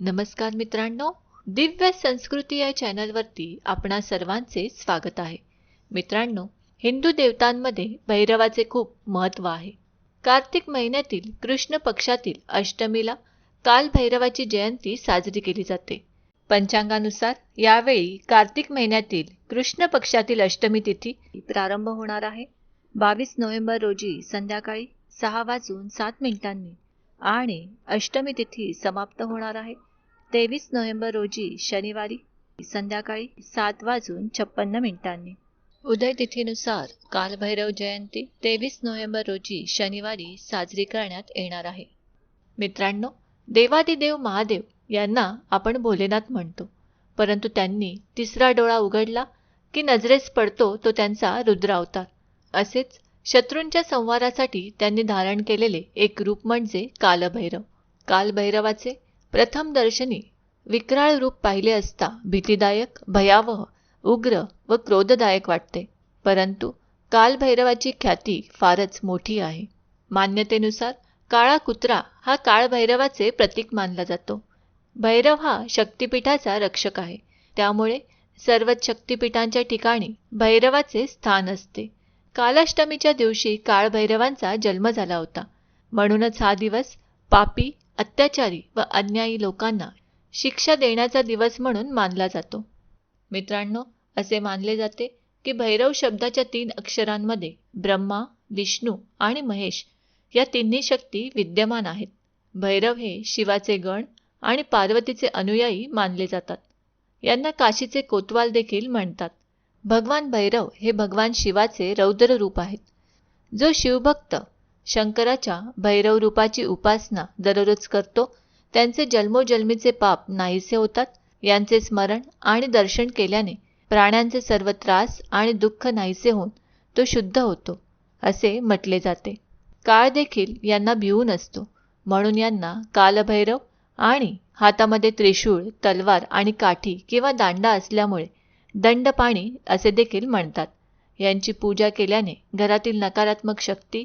नमस्कार मित्रांनो दिव्य संस्कृती या चॅनलवरती आपणा सर्वांचे स्वागत आहे. मित्रांनो हिंदू देवतांमध्ये भैरवाचे खूप महत्त्व आहे. कार्तिक महिन्यातील कृष्ण पक्षातील अष्टमीला काल भैरवाची जयंती साजरी केली जाते. पंचांगानुसार यावेळी कार्तिक महिन्यातील कृष्ण पक्षातील अष्टमी तिथी प्रारंभ होणार आहे. बावीस नोव्हेंबर रोजी संध्याकाळी सहा वाजून सात मिनिटांनी आणि अष्टमी तिथी समाप्त होणार आहे. तेवीस नोव्हेंबर रोजी शनिवारी संध्याकाळी सात वाजून छप्पन्न मिनिटांनी. उदय तिथीनुसार कालभैरव जयंती तेवीस नोव्हेंबर रोजी शनिवारी साजरी करण्यात येणार आहे. मित्रांनो देवादिदेव महादेव यांना आपण भोलेनाथ म्हणतो. परंतु त्यांनी तिसरा डोळा उघडला की नजरेस पडतो तो त्यांचा रुद्र अवतार. असेच शत्रूंच्या संवारासाठी त्यांनी धारण केलेले एक रूप म्हणजे कालभैरव. कालभैरवाचे प्रथम दर्शनी विक्राळ रूप पाहिले असता भीतीदायक भयावह उग्र व क्रोधदायक वाटते. परंतु कालभैरवाची ख्याती फारच मोठी आहे. मान्यतेनुसार काळा कुत्रा हा काळभैरवाचे प्रतीक मानला जातो. भैरव हा शक्तिपीठाचा रक्षक आहे. त्यामुळे सर्वच शक्तिपीठांच्या ठिकाणी भैरवाचे स्थान असते. कालाष्टमीच्या दिवशी काळभैरवांचा जन्म झाला होता. म्हणूनच हा दिवस पापी अत्याचारी व अन्यायी लोकांना शिक्षा देण्याचा दिवस म्हणून मानला जातो. मित्रांनो असे मानले जाते की भैरव शब्दाच्या तीन अक्षरांमध्ये ब्रह्मा विष्णू आणि महेश या तिन्ही शक्ती विद्यमान आहेत. भैरव हे शिवाचे गण आणि पार्वतीचे अनुयायी मानले जातात. यांना काशीचे कोतवाल देखील म्हणतात. भगवान भैरव हे भगवान शिवाचे रौद्र रूप आहेत. जो शिवभक्त शंकराच्या भैरव रूपाची उपासना दररोज करतो. त्यांचे जन्मोजन्मीचे पाप नाहीसे होतात. यांचे स्मरण आणि दर्शन केल्याने प्राण्यांचे सर्व त्रास आणि दुःख नाहीसे होऊन तो शुद्ध होतो असे म्हटले जाते. काळ देखील यांना भिवून असतो. म्हणून यांना कालभैरव आणि हातामध्ये त्रिशूळ तलवार आणि काठी किंवा दांडा असल्यामुळे दंडपाणी असे देखील म्हणतात. यांची पूजा केल्याने घरातील नकारात्मक शक्ती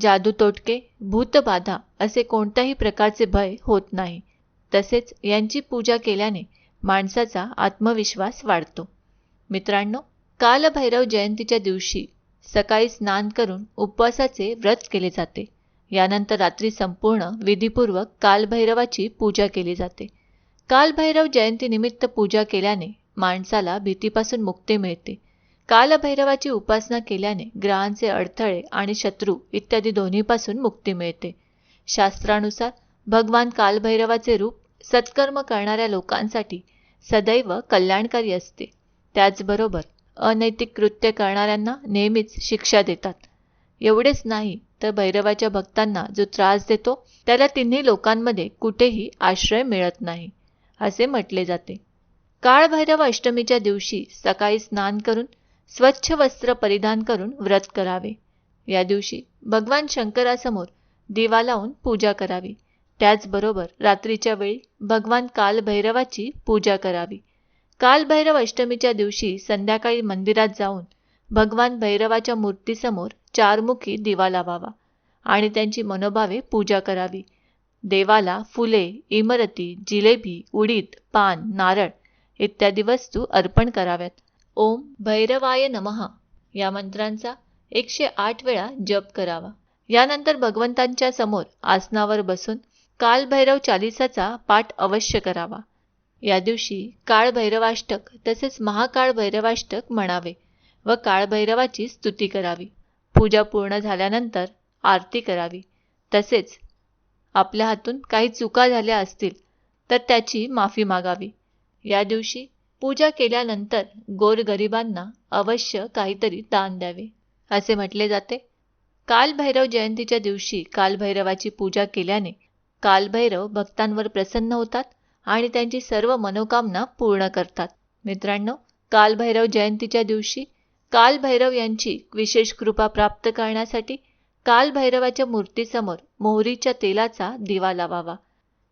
जादू तोटके भूतबाधा असे कोणत्याही प्रकारचे भय होत नाही. तसेच यांची पूजा केल्याने माणसाचा आत्मविश्वास वाढतो. मित्रांनो कालभैरव जयंतीच्या दिवशी सकाळी स्नान करून उपवासाचे व्रत केले जाते. यानंतर रात्री संपूर्ण विधीपूर्वक कालभैरवाची पूजा केली जाते. कालभैरव जयंतीनिमित्त पूजा केल्याने माणसाला भीतीपासून मुक्ती मिळते. कालभैरवाची उपासना केल्याने ग्रहांचे अडथळे आणि शत्रू इत्यादी दोन्हीपासून मुक्ती मिळते. शास्त्रानुसार भगवान कालभैरवाचे रूप सत्कर्म करणाऱ्या लोकांसाठी सदैव कल्याणकारी असते. त्याचबरोबर अनैतिक कृत्य करणाऱ्यांना नेहमीच शिक्षा देतात. एवढेच नाही तर भैरवाच्या भक्तांना जो त्रास देतो त्याला तिन्ही लोकांमध्ये कुठेही आश्रय मिळत नाही असे म्हटले जाते. काळभैरव अष्टमीच्या दिवशी सकाळी स्नान करून स्वच्छ वस्त्र परिधान करून व्रत करावे. या दिवशी भगवान शंकरासमोर दिवा लावून पूजा करावी. त्याचबरोबर रात्रीच्या वेळी भगवान कालभैरवाची पूजा करावी. कालभैरव अष्टमीच्या दिवशी संध्याकाळी मंदिरात जाऊन भगवान भैरवाच्या मूर्तीसमोर चारमुखी दिवा लावावा आणि त्यांची मनोभावे पूजा करावी. देवाला फुले इमरती जिलेबी उडीद पान नारळ इत्यादी वस्तू अर्पण कराव्यात. ओम भैरवाय नमः. या मंत्रांचा एकशे आठ वेळा जप करावा. यानंतर भगवंतांच्या समोर आसनावर बसून कालभैरव चालिसाचा पाठ अवश्य करावा. या दिवशी काळभैरवाष्टक तसेच महाकाळ भैरवाष्टक म्हणावे व काळभैरवाची स्तुती करावी. पूजा पूर्ण झाल्यानंतर आरती करावी. तसेच आपल्या हातून काही चुका झाल्या असतील तर त्याची माफी मागावी. या दिवशी पूजा केल्यानंतर गोरगरिबांना अवश्य काहीतरी दान द्यावे. असे म्हटले जाते. कालभैरव जयंतीच्या दिवशी कालभैरवाची पूजा केल्याने कालभैरव भक्तांवर प्रसन्न होतात आणि त्यांची सर्व मनोकामना पूर्ण करतात. मित्रांनो कालभैरव जयंतीच्या दिवशी कालभैरव यांची विशेष कृपा प्राप्त करण्यासाठी कालभैरवाच्या मूर्तीसमोर मोहरीच्या तेलाचा दिवा लावावा.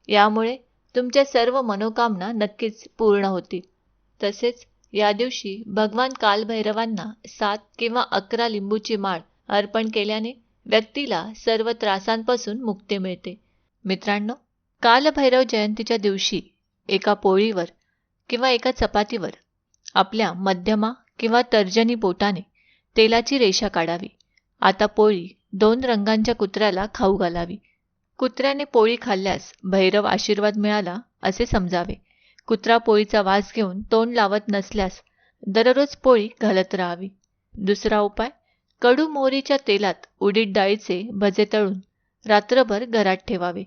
यामुळे तुमच्या सर्व मनोकामना नक्कीच पूर्ण होतील. तसेच या दिवशी भगवान कालभैरवांना सात किंवा अकरा लिंबूची माळ अर्पण केल्याने व्यक्तीला सर्व त्रासांपासून मुक्ती मिळते. मित्रांनो कालभैरव जयंतीच्या दिवशी एका पोळीवर किंवा एका चपातीवर आपल्या मध्यमा किंवा तर्जनी बोटाने तेलाची रेषा काढावी. आता पोळी दोन रंगांच्या कुत्र्याला खाऊ घालावी. कुत्र्याने पोळी खाल्ल्यास भैरव आशीर्वाद मिळाला असे समजावे. कुत्रा पोळीचा वास घेऊन तोंड लावत नसल्यास दररोज पोळी घालत राहावी. दुसरा उपाय कडू मोहरीच्या तेलात उडीद डाळीचे भजे तळून रात्रभर घरात ठेवावे.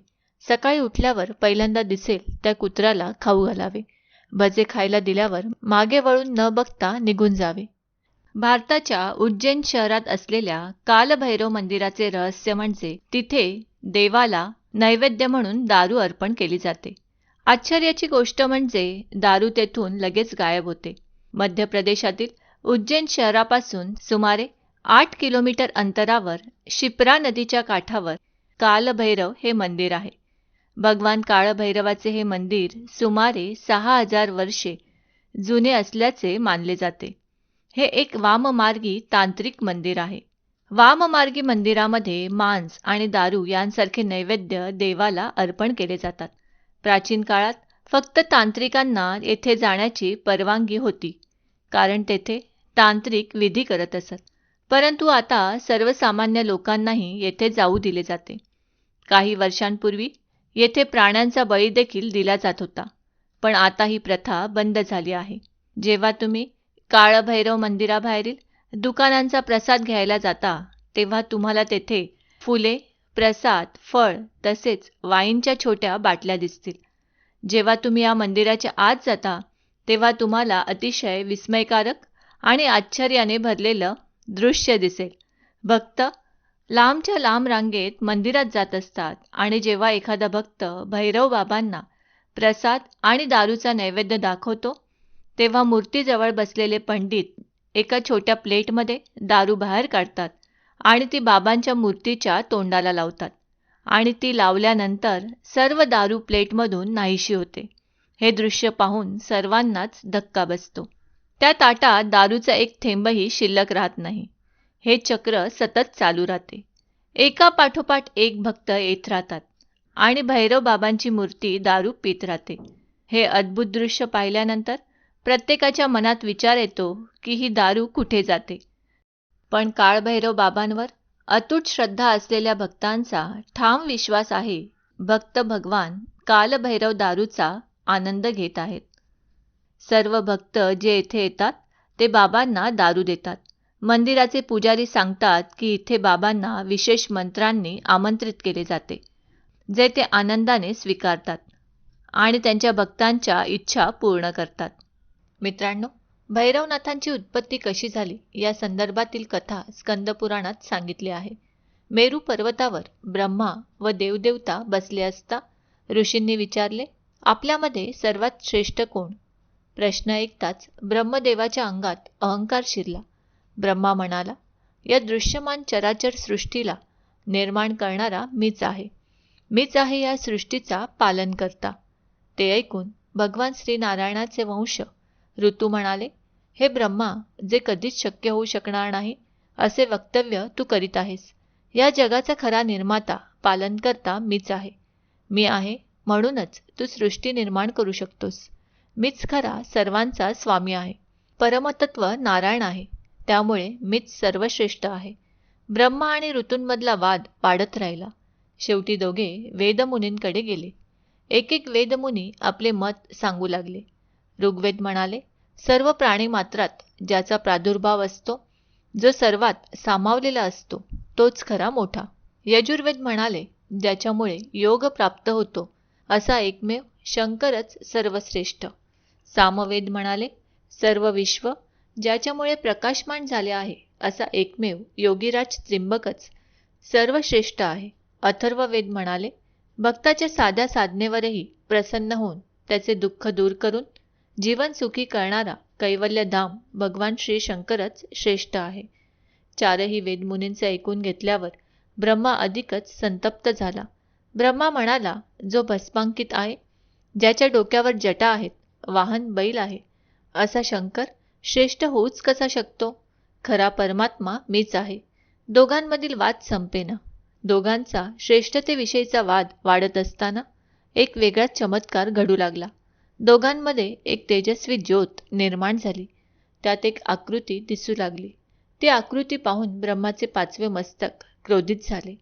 सकाळी उठल्यावर पहिल्यांदा दिसेल त्या कुत्र्याला खाऊ घालावे. भजे खायला दिल्यावर मागे वळून न बघता निघून जावे. भारताच्या उज्जैन शहरात असलेल्या कालभैरव मंदिराचे रहस्य म्हणजे तिथे देवाला नैवेद्य म्हणून दारू अर्पण केली जाते. आश्चर्याची गोष्ट म्हणजे दारू तेथून लगेच गायब होते. मध्य प्रदेशातील उज्जैन शहरापासून सुमारे आठ किलोमीटर अंतरावर शिप्रा नदीच्या काठावर कालभैरव हे मंदिर आहे. भगवान काळभैरवाचे हे मंदिर सुमारे सहा हजार वर्षे जुने असल्याचे मानले जाते. हे एक वाममार्गी तांत्रिक मंदिर आहे. वाममार्गी मंदिरामध्ये मांस आणि दारू यांसारखे नैवेद्य देवाला अर्पण केले जातात. प्राचीन काळात फक्त तांत्रिकांना येथे जाण्याची परवानगी होती कारण तेथे तांत्रिक विधी करत असत. परंतु आता सर्वसामान्य लोकांनाही येथे जाऊ दिले जाते. काही वर्षांपूर्वी येथे प्राण्यांचा बळी देखील दिला जात होता पण आता ही प्रथा बंद झाली आहे. जेव्हा तुम्ही काळभैरव मंदिराबाहेरील दुकानांचा प्रसाद घ्यायला जाता तेव्हा तुम्हाला तेथे फुले प्रसाद फळ तसेच वाईनच्या छोट्या बाटल्या दिसतील. जेव्हा तुम्ही या मंदिराच्या आत जाता तेव्हा तुम्हाला अतिशय विस्मयकारक आणि आश्चर्याने भरलेलं दृश्य दिसेल. भक्त लांबच्या लांब रांगेत मंदिरात जात असतात आणि जेव्हा एखादा भक्त भैरव बाबांना प्रसाद आणि दारूचा नैवेद्य दाखवतो तेव्हा मूर्तीजवळ बसलेले पंडित एका छोट्या प्लेटमध्ये दारू बाहेर काढतात. आणि ती बाबांच्या मूर्तीच्या तोंडाला लावतात. आणि ती लावल्यानंतर सर्व दारू प्लेटमधून नाहीशी होते. हे दृश्य पाहून सर्वांनाच धक्का बसतो. त्या ताटात दारूचा एक थेंबही शिल्लक राहत नाही. हे चक्र सतत चालू राहते. एका पाठोपाठ एक भक्त येत राहतात. आणि भैरव बाबांची मूर्ती दारू पित राहते. हे अद्भुत दृश्य पाहिल्यानंतर प्रत्येकाच्या मनात विचार येतो की ही दारू कुठे जाते? पण काळभैरव बाबांवर अतूट श्रद्धा असलेल्या भक्तांचा ठाम विश्वास आहे. भक्त भगवान कालभैरव दारूचा आनंद घेत आहेत. सर्व भक्त जे येथे येतात ते बाबांना दारू देतात. मंदिराचे पुजारी सांगतात की इथे बाबांना विशेष मंत्रांनी आमंत्रित केले जाते जे ते आनंदाने स्वीकारतात आणि त्यांच्या भक्तांच्या इच्छा पूर्ण करतात. मित्रांनो भैरवनाथांची उत्पत्ती कशी झाली या संदर्भातील कथा स्कंदपुराणात सांगितली आहे. मेरू पर्वतावर ब्रह्मा व देवदेवता बसले असता ऋषींनी विचारले आपल्यामध्ये सर्वात श्रेष्ठ कोण? प्रश्न ऐकताच ब्रह्मदेवाच्या अंगात अहंकार शिरला. ब्रह्मा म्हणाला या दृश्यमान चराचर सृष्टीला निर्माण करणारा मीच आहे. मीच आहे या सृष्टीचा पालन करता ते ऐकून भगवान श्रीनारायणाचे वंश ऋतू म्हणाले हे ब्रह्मा जे कधीच शक्य होऊ शकणार नाही असे वक्तव्य तू करीत आहेस. या जगाचा खरा निर्माता पालन करता मीच आहे. मी आहे म्हणूनच तू सृष्टी निर्माण करू शकतोस. मीच खरा सर्वांचा स्वामी आहे. परमतत्व नारायण आहे. त्यामुळे मीच सर्वश्रेष्ठ आहे. ब्रह्मा आणि ऋतूंमधला वाद वाढत राहिला. शेवटी दोघे वेदमुनींकडे गेले. एक एक वेदमुनी आपले मत सांगू लागले. ऋग्वेद म्हणाले सर्व प्राणी मात्रात ज्याचा प्रादुर्भाव असतो जो सर्वात सामावलेला असतो तोच खरा मोठा. यजुर्वेद म्हणाले ज्याच्यामुळे योग प्राप्त होतो असा एकमेव शंकरच सर्वश्रेष्ठ. सामवेद म्हणाले सर्व विश्व ज्याच्यामुळे प्रकाशमान झाले आहे असा एकमेव योगीराज त्रिंबकच सर्वश्रेष्ठ आहे. अथर्ववेद म्हणाले भक्ताच्या साध्या साधनेवरही प्रसन्न होऊन त्याचे दुःख दूर करून जीवन सुखी करणारा कैवल्यधाम भगवान श्री शंकरच श्रेष्ठ आहे. चारही वेदमुनींचे ऐकून घेतल्यावर ब्रह्मा अधिकच संतप्त झाला. ब्रह्मा म्हणाला जो भस्मांकित आहे ज्याच्या डोक्यावर जटा आहेत वाहन बैल आहे असा शंकर श्रेष्ठ होऊच कसा शकतो? खरा परमात्मा मीच आहे. दोघांमधील वाद संपेना. दोघांचा श्रेष्ठतेविषयीचा वाद वाढत असताना एक वेगळाच चमत्कार घडू लागला. दोघांमध्ये एक तेजस्वी ज्योत निर्माण झाली. त्यात एक आकृती दिसू लागली. ती आकृती पाहून ब्रह्माचे पाचवे मस्तक क्रोधित झाले.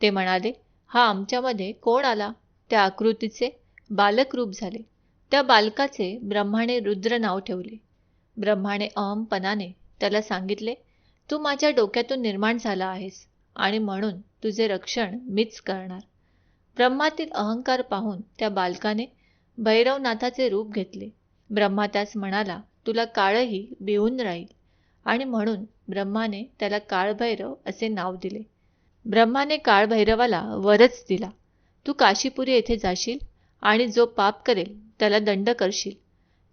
ते म्हणाले हा आमच्यामध्ये कोण आला? त्या आकृतीचे बालक रूप झाले. त्या बालकाचे ब्रह्माने रुद्र नाव ठेवले. ब्रह्माने अहमपणाने त्याला सांगितले तू माझ्या डोक्यातून निर्माण झाला आहेस आणि म्हणून तुझे रक्षण मीच करणार. ब्रह्मातील अहंकार पाहून त्या बालकाने भैरवनाथाचे रूप घेतले. ब्रह्मा त्यास म्हणाला तुला काळही भिवून राहील. आणि म्हणून ब्रह्माने त्याला काळभैरव असे नाव दिले. ब्रह्माने काळभैरवाला वरच दिला. तू काशीपुरी येथे जाशील आणि जो पाप करेल त्याला दंड करशील.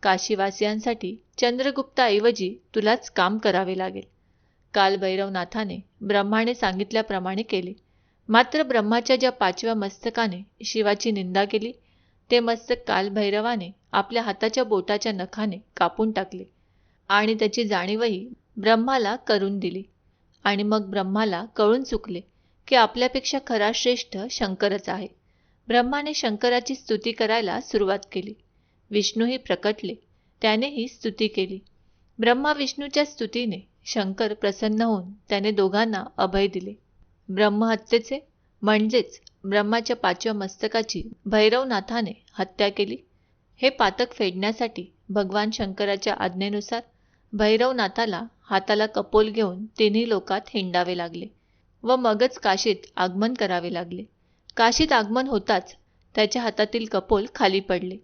काशीवासियांसाठी चंद्रगुप्ताऐवजी तुलाच काम करावे लागेल. काल भैरवनाथाने ब्रह्माने सांगितल्याप्रमाणे केले. मात्र ब्रह्माच्या ज्या पाचव्या मस्तकाने शिवाची निंदा केली ते मस्तक कालभैरवाने आपल्या हाताच्या बोटाच्या नखाने कापून टाकले आणि त्याची जाणीवही ब्रह्माला करून दिली. आणि मग ब्रह्माला कळून चुकले की आपल्यापेक्षा खरा श्रेष्ठ शंकरच आहे. ब्रह्माने शंकराची स्तुती करायला सुरुवात केली. विष्णूही प्रकटले त्यानेही स्तुती केली. ब्रह्मा विष्णूच्या स्तुतीने शंकर प्रसन्न होऊन त्याने दोघांना अभय दिले. ब्रह्महत्येचे म्हणजेच ब्रह्माच्या पाचव्या मस्तकाची भैरवनाथाने हत्या केली. हे पातक फेडण्यासाठी भगवान शंकराच्या आज्ञेनुसार भैरवनाथाला हाताला कपोल घेऊन तिन्ही लोकात हिंडावे लागले व मगच काशीत आगमन करावे लागले. काशीत आगमन होताच त्याच्या हातातील कपोल खाली पडले.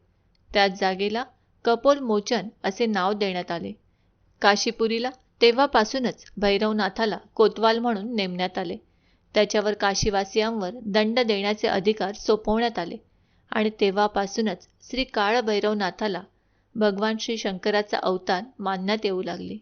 त्याच जागेला कपोल मोचन असे नाव देण्यात आले. काशीपुरीला तेव्हापासूनच भैरवनाथाला कोतवाल म्हणून नेमण्यात आले. त्याच्यावर काशीवासियांवर दंड देण्याचे अधिकार सोपवण्यात आले. आणि तेव्हापासूनच श्री काळभैरवनाथाला भगवान श्री शंकराचा अवतार मानण्यात येऊ लागले.